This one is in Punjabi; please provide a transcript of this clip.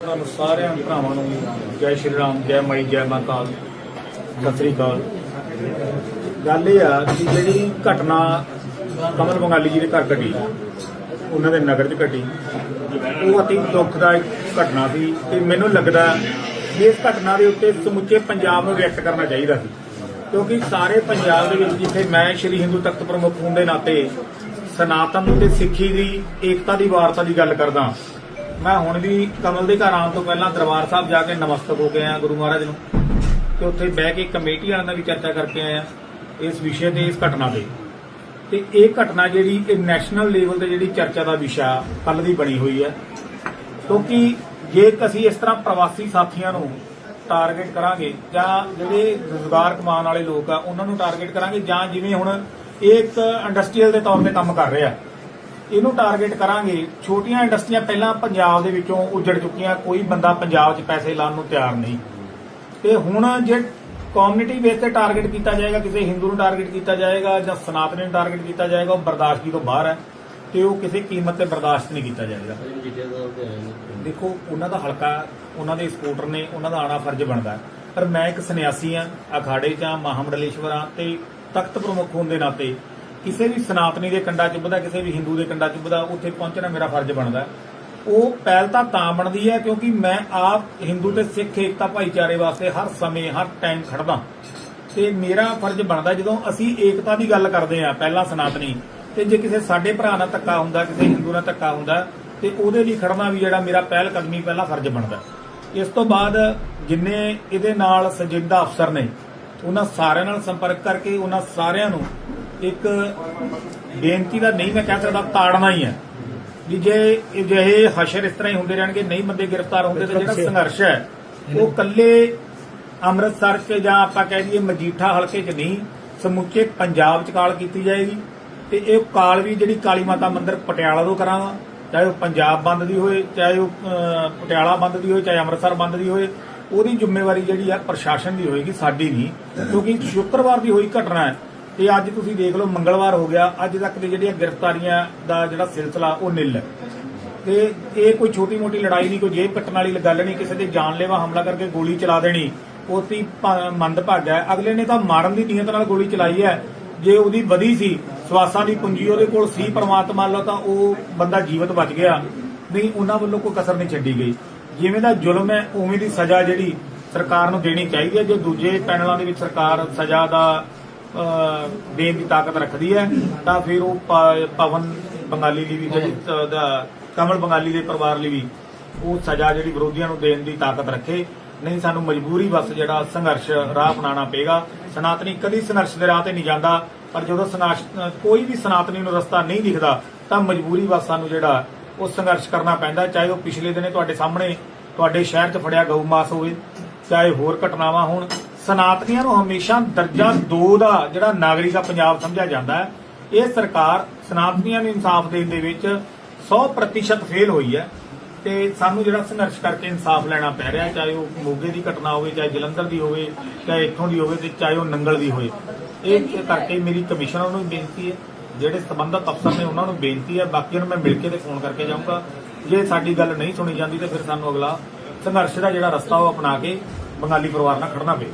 ਤੁਹਾਨੂੰ ਸਾਰਿਆਂ ਭਰਾਵਾਂ ਨੂੰ ਜੈ ਸ਼੍ਰੀ ਰਾਮ, ਜੈ ਮਾਈ, ਜੈ ਮਾਂ ਸਤਿ ਸ੍ਰੀ ਅਕਾਲ। ਗੱਲ ਇਹ ਆ ਕਿ ਜਿਹੜੀ ਘਟਨਾ ਕਮਲ ਬੰਗਾਲੀ ਜੀ ਦੇ ਘਰ ਘਟੀ, ਉਹਨਾਂ ਦੇ ਨਗਰ 'ਚ ਘਟੀ, ਉਹ ਅਤੀ ਦੁੱਖਦਾਇਕ ਘਟਨਾ ਸੀ ਤੇ ਮੈਨੂੰ ਲੱਗਦਾ ਇਸ ਘਟਨਾ ਦੇ ਉੱਤੇ ਸਮੁੱਚੇ ਪੰਜਾਬ ਨੂੰ ਰਿਐਕਟ ਕਰਨਾ ਚਾਹੀਦਾ ਸੀ। ਕਿਉਂਕਿ ਸਾਰੇ ਪੰਜਾਬ ਦੇ ਵਿੱਚ ਜਿੱਥੇ ਮੈਂ ਸ਼੍ਰੀ ਹਿੰਦੂ ਤਖਤ ਪ੍ਰਮੁੱਖ ਹੋਣ ਦੇ ਨਾਤੇ ਸਨਾਤਨ ਤੇ ਸਿੱਖੀ ਦੀ ਏਕਤਾ ਦੀ, ਵਾਰਤਾ ਦੀ ਗੱਲ ਕਰਦਾ ਮੈਂ ਹੁਣ ਵੀ ਕਮਲ ਦੇ ਘਰ ਆਉਣ ਤੋਂ ਪਹਿਲਾਂ ਦਰਬਾਰ ਸਾਹਿਬ ਜਾ ਕੇ ਨਮਸਤਕ ਹੋ ਕੇ ਆਇਆ ਗੁਰੂ ਮਹਾਰਾਜ ਨੂੰ ਤੇ ਉੱਥੇ ਬਹਿ ਕੇ ਕਮੇਟੀ ਵਾਲਿਆਂ ਨਾਲ ਵੀ ਚਰਚਾ ਕਰਕੇ ਆਇਆ ਇਸ ਵਿਸ਼ੇ ਤੇ, ਇਸ ਘਟਨਾ ਤੇ। ਤੇ ਇਹ ਘਟਨਾ ਜਿਹੜੀ ਇਹ ਨੈਸ਼ਨਲ ਲੈਵਲ ਤੇ ਜਿਹੜੀ ਚਰਚਾ ਦਾ ਵਿਸ਼ਾ ਕੱਲ ਦੀ ਬਣੀ ਹੋਈ ਹੈ। ਕਿਉਂਕਿ ਜੇ ਅਸੀਂ ਇਸ ਤਰ੍ਹਾਂ ਪ੍ਰਵਾਸੀ ਸਾਥੀਆਂ ਨੂੰ ਟਾਰਗੇਟ ਕਰਾਂਗੇ ਜਾਂ ਜਿਹੜੇ ਰੋਜ਼ਗਾਰ ਕਮਾਉਣ ਵਾਲੇ ਲੋਕ ਆ, ਉਹਨਾਂ ਨੂੰ ਟਾਰਗੇਟ ਕਰਾਂਗੇ ਜਾਂ ਜਿਵੇਂ ਹੁਣ ਇਹ ਇੱਕ ਇੰਡਸਟਰੀਅਲ ਦੇ ਤੌਰ ਤੇ ਕੰਮ ਕਰ ਰਿਹਾ। ਇਹਨੂੰ ਟਾਰਗੇਟ ਕਰਾਂਗੇ। ਛੋਟੀਆਂ ਇੰਡਸਟਰੀਆਂ ਪਹਿਲਾਂ ਪੰਜਾਬ ਦੇ ਵਿੱਚੋਂ ਉੱਜੜ ਚੁੱਕੀਆਂ। ਕੋਈ ਬੰਦਾ ਪੰਜਾਬ 'ਚ ਪੈਸੇ ਲਾਉਣ ਨੂੰ ਤਿਆਰ ਨਹੀਂ। ਤੇ ਹੁਣ ਜੇ ਕਮਿਊਨਿਟੀ ਬੇਸ ਤੇ ਟਾਰਗੇਟ ਕੀਤਾ ਜਾਏਗਾ, ਕਿਸੇ ਹਿੰਦੂ ਨੂੰ ਟਾਰਗੇਟ ਕੀਤਾ ਜਾਏਗਾ ਜਾਂ ਸਨਾਤਨੀ ਨੂੰ ਟਾਰਗੇਟ ਕੀਤਾ ਜਾਏਗਾ, ਉਹ ਬਰਦਾਸ਼ਤੀ ਤੋਂ ਬਾਹਰ ਹੈ। ਤੇ ਉਹ ਕਿਸੇ ਕੀਮਤ ਤੇ ਬਰਦਾਸ਼ਤ ਨਹੀਂ ਕੀਤਾ ਜਾਏਗਾ। ਦੇਖੋ, ਉਹਨਾਂ ਦਾ ਹਲਕਾ, ਉਹਨਾਂ ਦੇ ਸਪੋਰਟਰ ਨੇ, ਉਹਨਾਂ ਦਾ ਆਣਾ ਫਰਜ਼ ਬਣਦਾ ਪਰ ਮੈਂ ਇੱਕ ਸੰਨਿਆਸੀ ਆ ਅਖਾੜੇ 'ਚ ਆ ਮਹਾਮੰਡਲੇਸ਼ਵਰ ਆ ਤੇ ਤਖਤ ਪ੍ਰਮੁੱਖ ਹੋਣ ਦੇ ਨਾਤੇ ਕਿਸੇ ਵੀ ਸਨਾਤਨੀ ਦੇ ਕੰਡਾ ਚੁੱਭਦਾ, ਕਿਸੇ ਵੀ ਹਿੰਦੂ ਦੇ ਕੰਡਾ ਚੁੱਭਦਾ, ਉੱਥੇ ਪਹੁੰਚਣਾ ਮੇਰਾ ਫਰਜ਼ ਬਣਦਾ। ਉਹ ਪਹਿਲ ਤਾਂ ਤਾਂ ਬਣਦੀ ਹੈ ਕਿਉਂਕਿ ਮੈਂ ਆਪ ਹਿੰਦੂ ਤੇ ਸਿੱਖ ਏਕਤਾ ਭਾਈਚਾਰੇ ਵਾਸਤੇ ਹਰ ਸਮੇਂ, ਹਰ ਟਾਈਮ ਖੜਦਾ ਤੇ ਮੇਰਾ ਫਰਜ਼ ਬਣਦਾ ਜਦੋਂ ਅਸੀਂ ਏਕਤਾ ਦੀ ਗੱਲ ਕਰਦੇ ਆ ਪਹਿਲਾਂ ਸਨਾਤਨੀ, ਤੇ ਜੇ ਕਿਸੇ ਸਾਡੇ ਭਰਾ ਨਾਲ ਧੱਕਾ ਹੁੰਦਾ, ਕਿਸੇ ਹਿੰਦੂ ਨਾਲ ਧੱਕਾ ਹੁੰਦਾ, ਤੇ ਉਹਦੇ ਲਈ ਖੜਨਾ ਵੀ ਜਿਹੜਾ ਮੇਰਾ ਪਹਿਲ ਕਦਮੀ ਪਹਿਲਾ ਫਰਜ਼ ਬਣਦਾ। ਇਸ ਤੋਂ ਬਾਅਦ ਜਿੰਨੇ ਇਹਦੇ ਨਾਲ ਸੰਜੀਦਾ ਅਫਸਰ ਨੇ, ਉਹਨਾਂ ਸਾਰਿਆਂ ਨਾਲ ਸੰਪਰਕ ਕਰਕੇ ਉਹਨਾਂ ਸਾਰਿਆਂ ਨੂੰ ਇੱਕ ਬੇਨਤੀ ਦਾ ਨਹੀਂ ਮੈਂ ਕਹਿ ਸਕਦਾ ਤਾੜਨਾ ਹੀ ਹੈ। ਵੀ ਜੇ ਅਜਿਹੇ ਹਸ਼ਰ ਇਸ ਤਰ੍ਹਾਂ ਹੀ ਹੁੰਦੇ ਰਹਿਣਗੇ ਨਹੀਂ ਬੰਦੇ ਗ੍ਰਿਫਤਾਰ ਹੁੰਦੇ ਤੇ ਜਿਹੜਾ ਸੰਘਰਸ਼ ਹੈ ਉਹ ਕੱਲੇ ਅੰਮ੍ਰਿਤਸਰ 'ਚ ਜਾਂ ਆਪਾਂ ਕਹਿ ਦਈਏ ਮਜੀਠਾ ਹਲਕੇ 'ਚ ਨਹੀਂ ਸਮੁੱਚੇ ਪੰਜਾਬ 'ਚ ਕਾਲ ਕੀਤੀ ਜਾਏਗੀ ਤੇ ਇਹ ਕਾਲ ਵੀ ਜਿਹੜੀ ਕਾਲੀ ਮਾਤਾ ਮੰਦਿਰ ਪਟਿਆਲਾ ਤੋਂ ਕਰਾਂਗਾ ਚਾਹੇ ਉਹ ਪੰਜਾਬ ਬੰਦ ਦੀ ਹੋਏ ਚਾਹੇ ਉਹ ਪਟਿਆਲਾ ਬੰਦ ਦੀ ਹੋਏ ਚਾਹੇ ਅੰਮ੍ਰਿਤਸਰ ਬੰਦ ਦੀ ਹੋਏ ਉਹਦੀ ਜ਼ਿੰਮੇਵਾਰੀ ਜਿਹੜੀ ਆ ਪ੍ਰਸ਼ਾਸਨ ਦੀ ਹੋਏਗੀ ਸਾਡੀ ਨਹੀਂ ਕਿਉਂਕਿ ਸ਼ੁੱਕਰਵਾਰ ਦੀ ਹੋਈ ਘਟਨਾ ਹੈ। ਤੇ ਅੱਜ ਤੁਸੀਂ ਦੇਖ ਲਓ ਮੰਗਲਵਾਰ ਹੋ ਗਿਆ। ਅੱਜ ਤੱਕ ਦੀ ਜਿਹੜੀਆਂ ਗ੍ਰਿਫਤਾਰੀਆਂ ਦਾ ਜਿਹੜਾ ਸਿਲਸਿਲਾ, ਉਹ ਨਿਲ ਹੈ। ਤੇ ਇਹ ਕੋਈ ਛੋਟੀ ਮੋਟੀ ਲੜਾਈ ਨਹੀਂ, ਕੋਈ ਜੇਬ ਕੱਟਣ ਵਾਲੀ ਗੱਲ ਨਹੀਂ, ਕਿਸੇ ਦੇ ਜਾਨਲੇਵਾ ਹਮਲਾ ਕਰਕੇ ਗੋਲੀ ਚਲਾ ਦੇਣੀ, ਉਹ ਮੰਦ ਭਾਗਾ ਹੈ। ਅਗਲੇ ਨੇ ਤਾਂ ਮਾਰਨ ਦੀ ਨੀਅਤ ਨਾਲ ਗੋਲੀ ਚਲਾਈ ਹੈ। ਜੇ ਉਹਦੀ ਵਧੀ ਸੀ, ਸਵਾਸਾਂ ਦੀ ਪੂੰਜੀ ਉਹਦੇ ਕੋਲ ਸੀ, ਪਰਮਾਤਮਾ ਵੱਲੋਂ ਤਾਂ ਉਹ ਬੰਦਾ ਜੀਵਤ ਬਚ ਗਿਆ। ਨਹੀਂ, ਉਹਨਾਂ ਵੱਲੋਂ ਕੋਈ ਕਸਰ ਨਹੀਂ ਛੱਡੀ ਗਈ। ਜਿਵੇਂ ਦਾ ਜ਼ੁਲਮ ਹੈ, ਉਵੇਂ ਦੀ ਸਜ਼ਾ ਜਿਹੜੀ ਸਰਕਾਰ ਨੂੰ ਦੇਣੀ ਚਾਹੀਦੀ ਹੈ। ਜੇ ਦੂਜੇ ਪੈਨਲਾਂ ਦੇ ਵਿੱਚ ਸਰਕਾਰ ਸਜ਼ਾ ਦਾ ਦੇਣ ਦੀ ਤਾਕਤ ਰੱਖਦੀ ਹੈ ਤਾਂ ਫਿਰ ਉਹ ਪਵਨ ਬੰਗਾਲੀ ਲਈ ਵੀ ਜਿਹੜੀ ਕਮਲ ਬੰਗਾਲੀ ਦੇ ਪਰਿਵਾਰ ਲਈ ਵੀ ਉਹ ਸਜ਼ਾ ਜਿਹੜੀ ਵਿਰੋਧੀਆਂ ਨੂੰ ਦੇਣ ਦੀ ਤਾਕਤ ਰੱਖੇ। ਨਹੀਂ ਸਾਨੂੰ ਮਜਬੂਰੀ ਬਸ ਜਿਹੜਾ ਸੰਘਰਸ਼ ਰਾਹ ਅਪਣਾਉਣਾ ਪਏਗਾ। ਸਨਾਤਨੀ ਕਦੀ ਸੰਘਰਸ਼ ਦੇ ਰਾਹ ਤੇ ਨਹੀਂ ਜਾਂਦਾ ਪਰ ਜਦੋਂ ਸੰਘਰਸ਼ ਕੋਈ ਵੀ ਸਨਾਤਨੀ ਨੂੰ ਰਸਤਾ ਨਹੀਂ ਦਿਖਦਾ ਤਾਂ ਮਜਬੂਰੀ ਬਸ ਸਾਨੂੰ ਜਿਹੜਾ ਉਹ ਸੰਘਰਸ਼ ਕਰਨਾ ਪੈਂਦਾ। ਚਾਹੇ ਉਹ ਪਿਛਲੇ ਦਿਨੇ ਤੁਹਾਡੇ ਸਾਹਮਣੇ ਤੁਹਾਡੇ ਸ਼ਹਿਰ 'ਚ ਫੜਿਆ ਗਊ ਮਾਸ ਹੋਵੇ ਚਾਹੇ ਹੋਰ ਘਟਨਾਵਾਂ ਹੋਣ ਸਨਾਤਨੀਆਂ ਨੂੰ ਹਮੇਸ਼ਾ ਦਰਜਾ 2 ਦਾ ਜਿਹੜਾ ਨਾਗਰਿਕ ਆ, ਪੰਜਾਬ ਸਮਝਿਆ ਜਾਂਦਾ ਹੈ। ਇਹ ਸਰਕਾਰ ਸਨਾਤਨੀਆਂ ਨੂੰ ਇਨਸਾਫ ਦੇਣ ਦੇ ਵਿੱਚ 100% ਫੇਲ ਹੋਈ ਹੈ ਤੇ ਸਾਨੂੰ ਜਿਹੜਾ ਸੰਘਰਸ਼ ਕਰਕੇ ਇਨਸਾਫ ਲੈਣਾ ਪੈ ਰਿਹਾ ਚਾਹੇ ਉਹ ਮੋਗੇ ਦੀ ਘਟਨਾ ਹੋਵੇ, ਚਾਹੇ ਜਲੰਧਰ ਦੀ ਹੋਵੇ, ਚਾਹੇ ਇੱਥੋਂ ਦੀ ਹੋਵੇ ਤੇ ਚਾਹੇ ਉਹ ਨੰਗਲ ਦੀ ਹੋਵੇ। ਇਹ ਕਰਕੇ ਮੇਰੀ ਕਮਿਸ਼ਨਰ ਨੂੰ ਵੀ ਬੇਨਤੀ ਹੈ, ਜਿਹੜੇ ਸਬੰਧਤ ਅਫਸਰ ਨੇ ਉਹਨਾਂ ਨੂੰ ਬੇਨਤੀ ਹੈ ਬਾਕੀਆਂ ਨੂੰ ਮੈਂ ਮਿਲ ਕੇ ਤੇ ਫੋਨ ਕਰਕੇ ਜਾਊਂਗਾ। ਜੇ ਸਾਡੀ ਗੱਲ ਨਹੀਂ ਸੁਣੀ ਜਾਂਦੀ ਤੇ ਫਿਰ ਸਾਨੂੰ ਅਗਲਾ ਸੰਘਰਸ਼ ਦਾ ਜਿਹੜਾ ਰਸਤਾ ਉਹ ਅਪਣਾ ਕੇ ਬੰਗਾਲੀ ਪਰਿਵਾਰ ਨਾਲ ਖੜਨਾ ਪਏ।